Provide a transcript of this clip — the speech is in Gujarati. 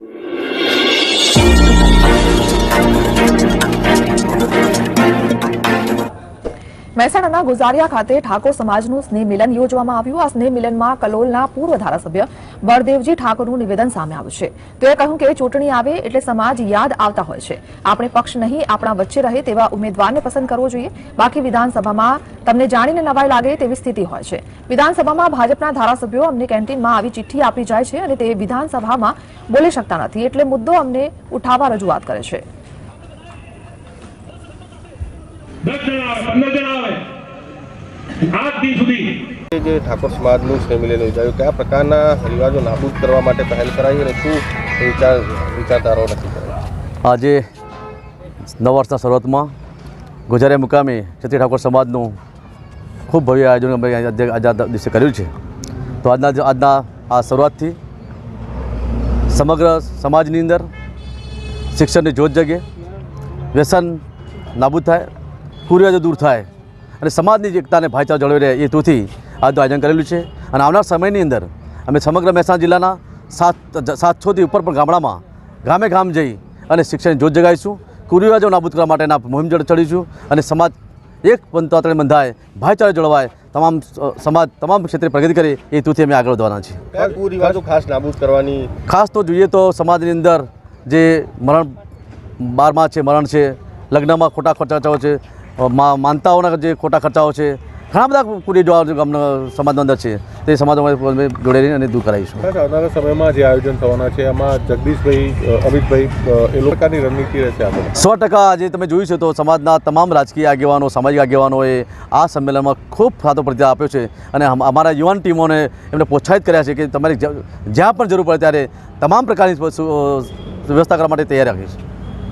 you મહેસાણાના ગુજારિયા ખાતે ઠાકોર સમાજનું સ્નેહ મિલન યોજવામાં આવ્યું. આ સ્નેહ મિલનમાં કલોલના પૂર્વ ધારાસભ્ય બળદેવજી ઠાકોરનું નિવેદન સામે આવ્યું છે. તેઓએ કહ્યું કે ચૂંટણી આવે એટલે સમાજ યાદ આવતા હોય છે. આપણે પક્ષ નહીં, આપણા વચ્ચે રહે તેવા ઉમેદવારને પસંદ કરવો જોઈએ. બાકી વિધાનસભામાં તમને જાણીને નવાઈ લાગે તેવી સ્થિતિ હોય છે. વિધાનસભામાં ભાજપના ધારાસભ્યો અમને કેન્ટીનમાં આવી ચિઠ્ઠી આપી જાય છે અને તે વિધાનસભામાં બોલી શકતા નથી. એટલે મુદ્દો અમને ઉઠાવવા રજૂઆત કરે છે. દસ જણા આવે પંદર જણા આવે. આજ દી સુધી. જે ઠાકોર સમાજનું સ્નેહમિલન યોજાયું કયા પ્રકારના રિવાજો નાબૂદ કરવા માટે પહેલ કરાવી અને શું વિચાર વિચારધારાઓ નક્કી આજે નવ વર્ષના શરૂઆતમાં ગુજારે મુકામે ક્ષત્રિય ઠાકોર સમાજનું ખૂબ ભવ્ય આયોજન અમે આજે આજના દિવસે કર્યું છે. તો આજના આજના આ શરૂઆતથી સમગ્ર સમાજની અંદર શિક્ષણની જોત જગે વ્યસન નાબૂદ થાય કુરિવાજો દૂર થાય અને સમાજની જે એકતાને ભાઈચારો જળવાઈ રહે એ હેતુથી આજનું આયોજન કરેલું છે. અને આવનાર સમયની અંદર અમે સમગ્ર મહેસાણા જિલ્લાના સાત સાતસોથી ઉપર પણ ગામડામાં ગામે ગામ જઈ અને શિક્ષણની જોત જગાવીશું. કુરિવાજો નાબૂદ કરવા માટેના મુહિમ જળ ચડીશું અને સમાજ એક પંચાયતને બંધાય ભાઈચારો જળવાય તમામ સમાજ તમામ ક્ષેત્રે પ્રગતિ કરે એ હેતુથી અમે આગળ વધવાના છીએ. કુરિવાજો ખાસ નાબૂદ કરવાની? ખાસ તો જોઈએ તો સમાજની અંદર જે મરણ બારમાં છે મરણ છે લગ્નમાં ખોટા ખર્ચાઓ છે માનતાઓના જે ખોટા ખર્ચાઓ છે ઘણા બધા જો ગામના સમાજની અંદર છે તે સમાજમાં જોડે જોડે અને દૂર કરાવીશું. આવનારા સમયમાં જે આયોજન થવાના છે એમાં જગદીશભાઈ અમિતભાઈ એ લોકોની રણનીતિ રહેશે આગળ. સો ટકા આજે તમે જોયું છે તો સમાજના તમામ રાજકીય આગેવાનો સામાજિક આગેવાનોએ આ સંમેલનમાં ખૂબ સારો પ્રતિસાદ આપ્યો છે અને અમારા યુવાન ટીમોને એમને પ્રોત્સાહિત કર્યા છે કે તમારી જ્યાં પણ જરૂર પડે ત્યારે તમામ પ્રકારની વ્યવસ્થા કરવા માટે તૈયાર રાખીશ